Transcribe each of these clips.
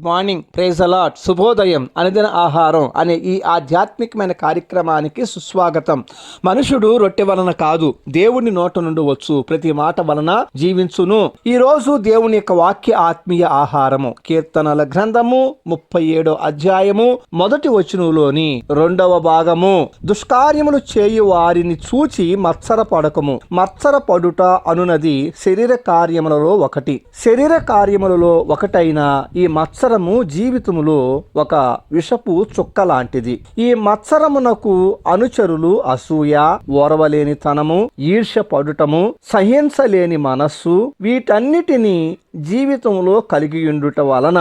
Morning praise allot శుభోదయం అనుదిన ఆహారం అనే ఈ ఆధ్యాత్మికమైన కార్యక్రమానికి సుస్వాగతం. మనుషుడు రొట్టె వలన కాదు దేవుని నోట నుండి వచ్చు ప్రతి మాట వలన జీవించును. ఈ రోజు దేవుని యొక్క వాక్య ఆత్మీయ ఆహారము. కీర్తనల గ్రంథము ముప్పై ఏడో అధ్యాయము మొదటి వచనంలోని రెండవ భాగము. దుష్కార్యములు చేయు వారిని చూచి మత్సర పడకము. మత్సర పడుట అనునది శరీర కార్యములలో ఒకటి. శరీర కార్యములలో ఒకటైన ఈ మత్సరము జీవితములో ఒక విషపు చుక్క లాంటిది. ఈ మత్సరమునకు అనుచరులు అసూయ ఓర్వలేనితనము తనము ఈర్ష్య పడుటము సహించలేని మనస్సు వీటన్నిటిని జీవితంలో కలిగి ఉండుట వలన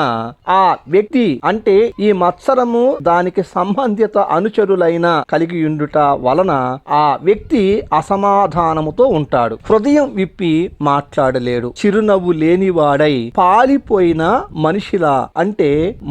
ఆ వ్యక్తి అంటే ఈ మత్సరము దానికి సంబంధిత అనుచరులైన కలిగి ఉండుట వలన ఆ వ్యక్తి అసమాధానముతో ఉంటాడు. హృదయం విప్పి మాట్లాడలేడు. చిరునవ్వు లేనివాడై పాలిపోయిన మనిషిలా అంటే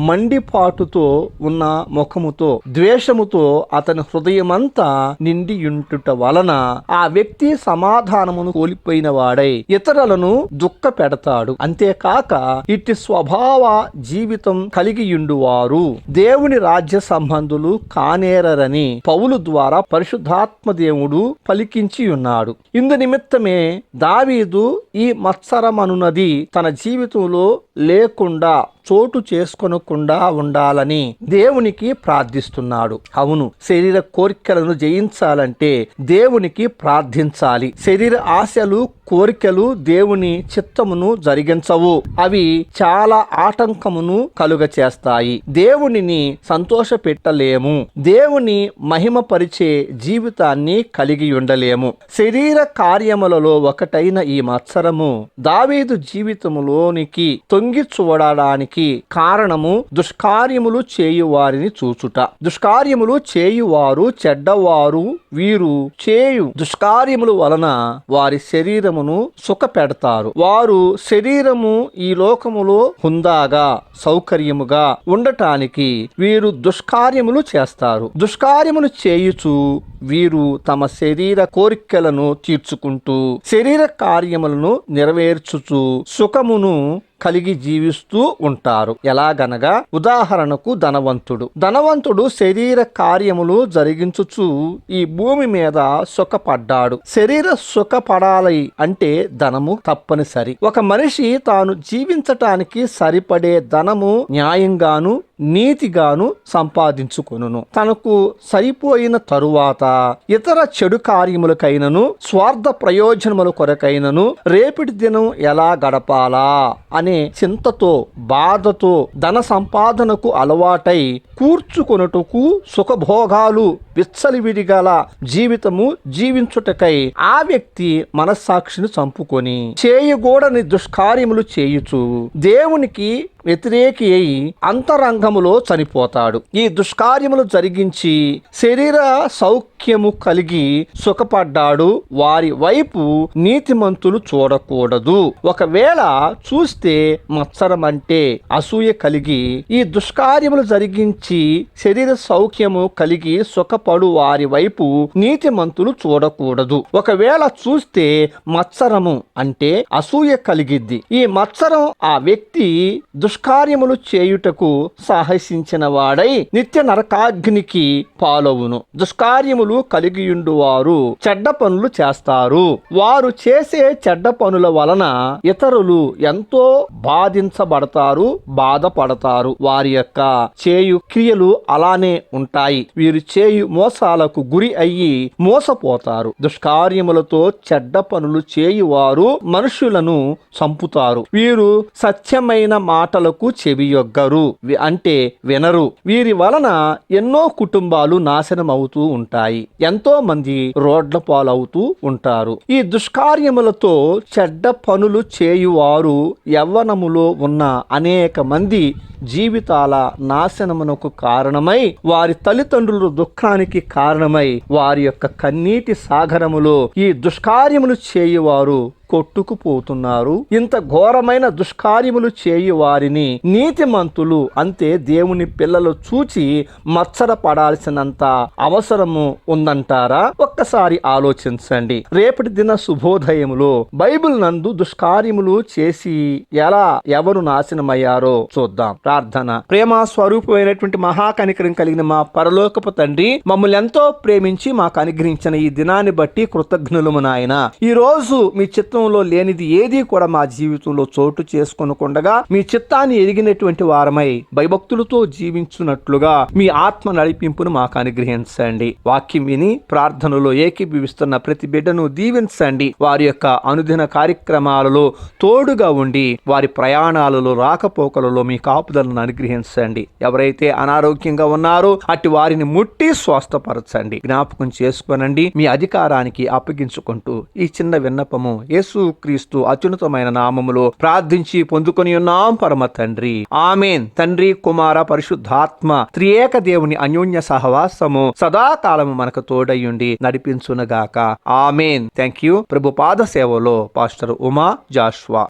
మండిపాటుతో ఉన్న ముఖముతో ద్వేషముతో అతని హృదయమంతా నిండి ఉంటుట వలన ఆ వ్యక్తి సమాధానమును కోల్పోయిన వాడై ఇతరులను దుఃఖ పెడతాడు అంతేకాక ఇట్టి స్వభావ జీవితం కలిగియుండువారు. దేవుని రాజ్య సంబంధులు కానేరరని పౌలు ద్వారా పరిశుద్ధాత్మ దేవుడు పలికించి ఉన్నాడు ఇందు నిమిత్తమే దావీదు ఈ మత్సరమనున్నది తన జీవితంలో లేకుండా చోటు చేసుకొనకుండా ఉండాలని దేవునికి ప్రార్థిస్తున్నాడు. అవును శరీర కోరికలను జయించాలంటే దేవునికి ప్రార్థించాలి. శరీర ఆశలు కోరికలు దేవుని చిత్తమును జరిగించవు. అవి చాలా ఆటంకమును కలుగ చేస్తాయి దేవునిని సంతోష పెట్టలేము దేవుని మహిమపరిచే జీవితాన్ని కలిగి ఉండలేము. శరీర కార్యములలో ఒకటైన ఈ మత్సరము దావీదు జీవితములోనికి తొంగి చూడడానికి కారణము దుష్కార్యములు చేయువారిని చూచుట. దుష్కార్యములు చేయువారు చెడ్డవారు వీరు చేయు దుష్కార్యముల వలన వారి శరీరమును సుఖ పెడతారు వారు శరీరము ఈ లోకములో హుందాగా సౌకర్యముగా ఉండటానికి వీరు దుష్కార్యములు చేస్తారు. దుష్కార్యములు చేయుచు వీరు తమ శరీర కోరికలను తీర్చుకుంటూ శరీర కార్యములను నెరవేర్చుచు సుఖమును కలిగి జీవిస్తూ ఉంటారు. ఎలాగనగా ఉదాహరణకు ధనవంతుడు. ధనవంతుడు శరీర కార్యములు జరిగించుచు ఈ భూమి మీద సుఖపడ్డాడు. శరీర సుఖపడాలి అంటే ధనము తప్పనిసరి. ఒక మనిషి తాను జీవించటానికి సరిపడే ధనము న్యాయంగాను నీతిగాను సంపాదించుకొనును. తనకు సరిపోయిన తరువాత ఇతర చెడు కార్యములకైనను స్వార్థ ప్రయోజనముల కొరకైనను రేపటి దినం ఎలా గడపాలా అని చింతతో బాధతో ధన సంపాదనకు అలవాటై కూర్చుకొనుటకు సుఖభోగాలు విచ్చలివిడిగల జీవితము జీవించుటకై ఆ వ్యక్తి మనస్సాక్షిని చంపుకొని చేయగూడని దుష్కార్యములు చేయుచు దేవునికి వ్యతిరేకి అయి అంతరంగములో చనిపోతాడు. ఈ దుష్కార్యములు జరిగించి శరీర సౌఖ్యము కలిగి సుఖపడ్డాడు. వారి వైపు నీతిమంతులు చూడకూడదు. ఒకవేళ చూస్తే మత్సరం అంటే అసూయ కలిగి ఈ దుష్కార్యములు జరిగించి శరీర సౌఖ్యము కలిగి సుఖ వారి వైపు నీతిమంతులు చూడకూడదు. ఒకవేళ చూస్తే మత్సరము అంటే అసూయ కలిగిద్ది. ఈ మత్సరం ఆ వ్యక్తి దుష్కార్యములు చేయుటకు సాహసించిన వాడై నిత్య నరకాగ్నికి పాలవును. దుష్కార్యములు కలిగియుండు వారు చెడ్డ పనులు చేస్తారు. వారు చేసే చెడ్డ పనుల వలన ఇతరులు ఎంతో బాధించబడతారు బాధపడతారు. వారి యొక్క చేయు క్రియలు అలానే ఉంటాయి. వీరు చేయు మోసాలకు గురి అయ్యి మోసపోతారు. దుష్కార్యములతో చెడ్డ పనులు చేయువారు మనుషులను చంపుతారు. వీరు సత్యమైన మాటలకు చెవియొగ్గరు. అంటే వినరు. వీరి వలన ఎన్నో కుటుంబాలు నాశనం అవుతూ ఉంటాయి. ఎంతో మంది రోడ్ల పాలవుతూ ఉంటారు. ఈ దుష్కార్యములతో చెడ్డ పనులు చేయువారు యవ్వనములో ఉన్న అనేక మంది జీవితాల నాశనమునకు కారణమై వారి తల్లిదండ్రుల దుఃఖానికి కారణమై వారి యొక్క కన్నీటి సాగరములో ఈ దుష్కార్యములు చేయువారు. కొట్టుకుపోతున్నారు. ఇంత ఘోరమైన దుష్కార్యములు చేయు వారిని నీతిమంతులు అంతే దేవుని పిల్లలు చూచి మచ్చర పడాల్సినంత అవసరము ఉందంటారా? ఒక్కసారి ఆలోచించండి. రేపటి దిన శుభోదయములో బైబిల్ నందు దుష్కార్యములు చేసి ఎలా ఎవరు నాశనమయ్యారో చూద్దాం. ప్రార్థన. ప్రేమ స్వరూపమైనటువంటి మహాకనికరం కలిగిన మా పరలోకపు తండ్రి మమ్మల్ని ఎంతో ప్రేమించి మాకు అనుగ్రహించిన ఈ దినాన్ని బట్టి కృతజ్ఞులము నాయన. ఈ రోజు మీ జీవితంలో లేనిది ఏది కూడా మా జీవితంలో చోటు చేసుకొనకుండగా మీ చిత్తాన్ని ఎరిగినటువంటి వారమై భయభక్తులతో జీవించున్నట్లుగా మీ ఆత్మ నడిపింపును మాకు అనుగ్రహించండి. వాక్యం విని ప్రార్థనలో ఏకీభవిస్తున్న ప్రతి బిడ్డను దీవించండి. వారి యొక్క అనుదిన కార్యక్రమాలలో తోడుగా ఉండి వారి ప్రయాణాలలో రాకపోకలలో మీ కాపుదలను అనుగ్రహించండి. ఎవరైతే అనారోగ్యంగా ఉన్నారో అట్టి వారిని ముట్టి స్వస్థపరచండి. జ్ఞాపకం చేసుకోనండి మీ అధికారానికి అప్పగించుకుంటూ ఈ చిన్న విన్నపము యేసు క్రీస్తు అత్యున్నతమైన నామములో ప్రార్థించి పొందుకొని ఉన్నాం పరమ తండ్రి. ఆమెన్. తండ్రి కుమార పరిశుద్ధాత్మ త్రియేక దేవుని అన్యోన్య సహవాసము సదాకాలము మనకు తోడయ్యుండి నడిపించునగాక. ఆమెన్. థ్యాంక్ యూ ప్రభు పాద సేవలో పాస్టర్ ఉమా జాష్వా.